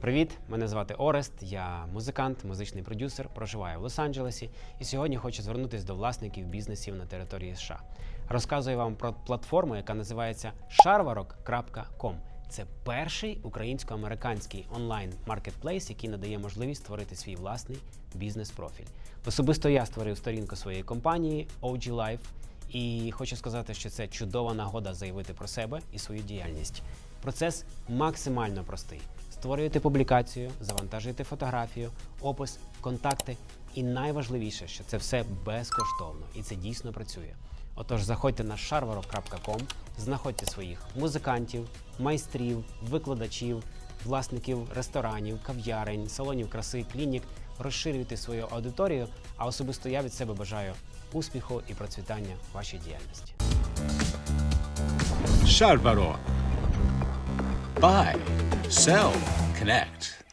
Привіт, мене звати Орест, я музикант, музичний продюсер, проживаю в Лос-Анджелесі і сьогодні хочу звернутися до власників бізнесів на території США. Розказую вам про платформу, яка називається sharvarok.com. Це перший українсько-американський онлайн маркетплейс, який надає можливість створити свій власний бізнес-профіль. Особисто я створив сторінку своєї компанії OG Life, і хочу сказати, що це чудова нагода заявити про себе і свою діяльність. Процес максимально простий. Створюєте публікацію, завантажуєте фотографію, опис, контакти. І найважливіше, що це все безкоштовно і це дійсно працює. Отож, заходьте на sharvarok.com, знаходьте своїх музикантів, майстрів, викладачів, власників ресторанів, кав'ярень, салонів краси, клінік, розширюйте свою аудиторію. А особисто я від себе бажаю успіху і процвітання вашій діяльності. Шарбаро Buy, sell, connect.